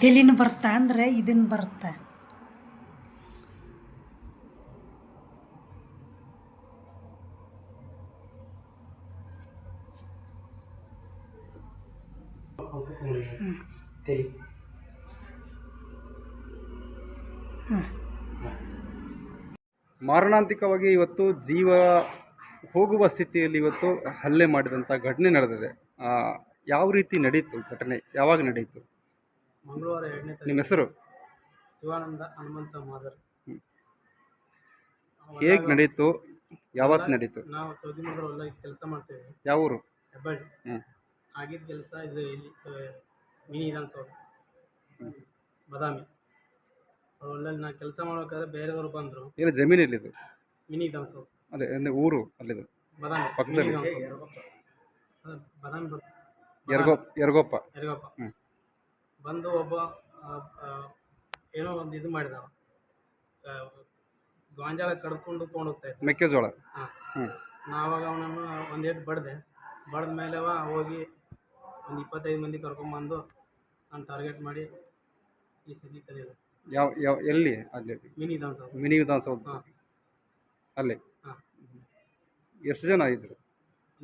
ತೆಲಿನ ಬರ್ತಾ ಅಂದ್ರೆ ಇದನ್ನು ಬರ್ತಾ. ತಲೆ ಮಾರಣಾಂತಿಕವಾಗಿ ಇವತ್ತು ಜೀವ ಹೋಗುವ ಸ್ಥಿತಿಯಲ್ಲಿ ಇವತ್ತು ಹಲ್ಲೆ ಮಾಡಿದಂಥ ಘಟನೆ ನಡೆದಿದೆ. ಯಾವ ರೀತಿ ನಡೀತು ಘಟನೆ? ಯಾವಾಗ ನಡೀತು? ಮಂಗಳವಾರ ಎರಡನೇ ನಿಮ್ಮ ತಾರೀಕು ಹೆಸರು? ಶಿವಾನಂದ ಹನುಮಂತ ಮಾದರ್. ಹೇಗೆ ನಡೀತು? ಯಾವತ್ತು ನಡೀತು? ನಾವು ಚೌದಿ ಮಂದ್ರ ಹೊಲ ಕೆಲಸ ಮಾಡ್ತೇವೆ ಯಾವ ಊರು? ಹೆಬ್ಬಳ್ಳಿ ಹ್ಞೂ ಆಗಿದ್ದ ಕೆಲಸ ಇದು ಇಲ್ಲಿ ಚ- ಮಿನಿ ವಿಧಾನಸೌಧ. ಬದಾಮಿ. ಅವ್ರ ಹೊಲದಲ್ಲಿ ನಾ ಕೆಲಸ ಮಾಡ್ಬೇಕಾದ್ರೆ ಬೇರೆದವರು ಬಂದರು. ಏನು ಜಮೀನು ಎಲ್ಲಿದು? ಮಿನಿ ವಿಧಾನಸೌಧ. ಅದೇ ಅಂದರೆ ಊರು ಅಲ್ಲಿದು? ಬದಾಮಿ. ಪಕ್ಕದಲ್ಲಿ? ಮಿನಿ ವಿಧಾನಸೌಧ. ಅದು ಬದಾಮಿ ಬರ್ತದೆ ಯರ್ಗೋಪ್ ಯರ್ಗೋಪ್ಪ. ಎರ್ಗಪ್ಪ ಹ್ಞೂ ಬಂದು ಒಬ್ಬ ಏನೋ ಒಂದು ಇದು ಮಾಡಿದ ಗಾಂಜಾಳ ಕಡ್ಕೊಂಡು ತೊಗೊಂಡೋಗ್ತಾ ಇದ್ದ. ಮೆಕ್ಕೆಜೋಳ. ಹಾಂ. ಹ್ಞೂ ನಾವಾಗ ಅವನನ್ನು ಒಂದೇಟು ಬಡ್ದೆ. ಬಡ್ದ ಮೇಲೆ ಅವ ಹೋಗಿ ಒಂದು ಇಪ್ಪತ್ತೈದು ಮಂದಿ ಕರ್ಕೊಂಬಂದು ನಾನು ಟಾರ್ಗೆಟ್ ಮಾಡಿ ಈ ಸಿಗಿ ಕಲಿಯೋದು ಯಾವ ಯಾವ ಎಲ್ಲಿ? ಅಲ್ಲಿ. ಮಿನಿ ವಿಧಾನಸೌಧ. ಮಿನಿ ವಿಧಾನಸೌಧ. ಹಾಂ. ಅಲ್ಲಿ. ಹಾಂ. ಎಷ್ಟು ಜನ ಇದ್ರು? ಒಂದು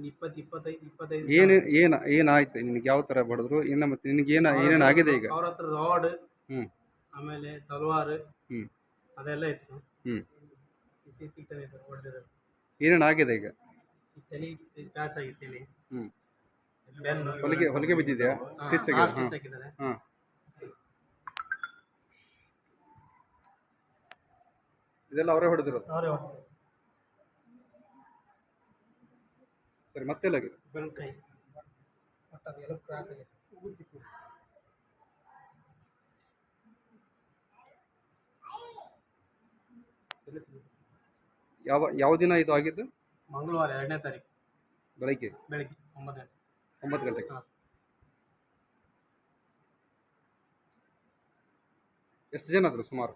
ಇಪ್ಪತ್ತು ಇಪ್ಪತ್ತೈದು ಇಪ್ಪತ್ತೈದು ಏನು ಏನು ಏನಾಯ್ತು? ನಿನಗೆ ಯಾವ ಥರ ಬಡಿದ್ರು? ಏನು ಮತ್ತೆ ನಿನಗೆ ಏನು ಏನೇನು ಆಗಿದೆ ಈಗ? ಅವ್ರ ಹತ್ರ ರಾಡ್ ಹ್ಞೂ ಆಮೇಲೆ ತಲವಾರು ಹ್ಞೂ ಅದೆಲ್ಲ ಇತ್ತು. ಹ್ಞೂ ತಂದಿದ್ದರು ಹೊಡೆದಿದ್ರು ಏನೇನು ಆಗಿದೆ ಈಗ? ಈ ತಲೆ ಪ್ಯಾಚ್ ಆಗಿತ್ತು ತಲೆ. ಹ್ಞೂ ಬೆನ್ನು. ಹೊಲಿಗೆ ಹೊಲಿಗೆ ಬಿದ್ದಿದೆಯಾ? ಸ್ಟಿಚ್ ಆಗಿದೆ ಸ್ಟಿಚ್ ಹಾಕಿದ್ದಾರೆ. ಹಾಂ. ಇದೆಲ್ಲ ಅವರೇ ಹೊಡೆದಿರೋದು? ಅವರೇ ಸರಿ ಮತ್ತೆಲ್ಲಾಗಿದೆ ಕೈ ಅದೆಲ್ಲ ಕ್ರ್ಯಾಕ್ ಆಗಿದೆ. ತಿಂದಿತ್ತು. ಯಾವ ಯಾವ ದಿನ ಇದು ಆಗಿದ್ದು? ಮಂಗಳವಾರ ಎರಡನೇ ತಾರೀಕು. ಬೆಳಗ್ಗೆ? ಬೆಳಗ್ಗೆ ಒಂಬತ್ತು ಗಂಟೆ. ಒಂಬತ್ತು ಗಂಟೆಗೆ. ಹಾಂ. ಎಷ್ಟು ಜನ ಆದರು ಸುಮಾರು?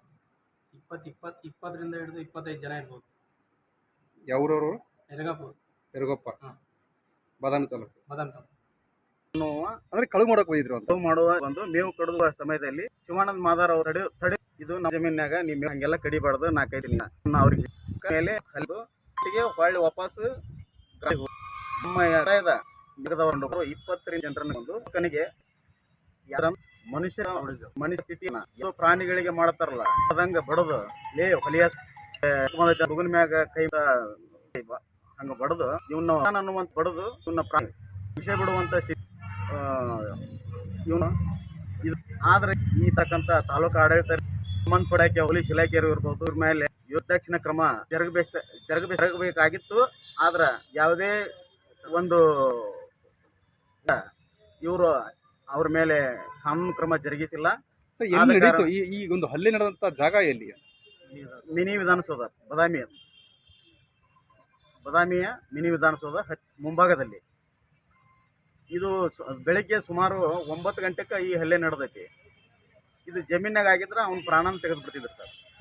ಇಪ್ಪತ್ತು ಇಪ್ಪತ್ತು ಇಪ್ಪತ್ತರಿಂದ ಹಿಡಿದು ಇಪ್ಪತ್ತೈದು ಜನ ಇರ್ಬೋದು. ಯಾವ್ರವರು ಎರಗಪ್ಪ ಎರಗಪ್ಪ ಹಾಂ. ಬಾದಾಮಿ ತಾಲೂಕು. ಬಾದಾಮಿ ತಾಲೂಕು. ಅಂದ್ರೆ ಕಳುವು ಮಾಡಕ್ ಹೋಗಿದ್ರು ಅಂತ. ಕಟಾವು ಮಾಡುವ ಒಂದು ಮೇವು ಕಡಿದ ಸಮಯದಲ್ಲಿ ಶಿವಾನಂದ ಮಾದಾರ್ ಅವ್ರು ತಡೆ ತಡೆ ಇದು ನಮ್ಮ ಜಮೀನ್ಯಾಗ ನೀವು ಹಂಗೆಲ್ಲ ಕಡಿಬಾರ್ದು ನಾಲ್ಕೈದು ದಿನ. ನಾ ಅವ್ರಿಗೆ ಮೇಲೆ ಹಲ್ಲು ಒಟ್ಟಿಗೆ ಹೊಳ್ಳಿ ವಾಪಸ್ ನಮ್ಮ ರಾಯದ ಮಿಗದವರು ಇಪ್ಪತ್ತರಿಂದ ಜನರನ್ನ ಒಂದು ಕನಿಗೆ ಯಾರ ಮನುಷ್ಯ ಮನುಷ್ಯ ಸ್ಥಿತಿನ ಪ್ರಾಣಿಗಳಿಗೆ ಮಾಡ್ತಾರಲ್ಲ ಅದಂಗ ಬಡದು ಲೇ ಹೊಲಿಯ ಮಗನ ಮ್ಯಾಗ ಕೈ ಹಂಗ ಬಡದು ಇವನ್ನ ಅನ್ನುವಂತ ಬಡದು ಇವನ್ನ ಪ್ರಾಣಿ. ವಿಷಯ ಬಿಡುವಂತ ಸ್ಥಿತಿ ಇವನು ಇದು. ಆದ್ರೆ ಈ ತಕ್ಕಂತ ತಾಲೂಕು ಆಡಳಿತ ಸಂಬಂಧಪಡಕ್ಕೆ ಪೊಲೀಸ್ ಇಲಾಖೆಯವರು ಇರ್ಬೋದು ಇವ್ರ ಮೇಲೆ ಯುದ್ಧಕ್ಷಿಣ ಕ್ರಮ ಜರುಗಬೇಕ ಜರುಗಬೇಕು ಜರುಗಬೇಕಾಗಿತ್ತು. ಆದ್ರೆ ಯಾವುದೇ ಒಂದು ಇವರು ಅವ್ರ ಮೇಲೆ ಕಾನೂನು ಕ್ರಮ ಜರುಗಿಸಿಲ್ಲ. ಈ ಒಂದು ಹಲ್ಲಿ ನಡೆದಂತ ಜಾಗ ಎಲ್ಲಿ ಮಿನಿ ವಿಧಾನಸೌಧ ಬದಾಮಿ ಬದಾಮಿಯ ಮಿನಿ ವಿಧಾನಸೌಧ ಹತ್- ಮುಂಭಾಗದಲ್ಲಿ. ಇದು ಬೆಳಗ್ಗೆ ಸುಮಾರು ಒಂಬತ್ತು ಗಂಟೆಗೆ ಈ ಹಲ್ಲೆ ನಡೆದೈತಿ. ಇದು ಜಮೀನಾಗ ಆಗಿದ್ರೆ ಅವ್ನ ಪ್ರಾಣನ ತೆಗೆದು ಬಿಡ್ತಿದ್ರು ಸರ್.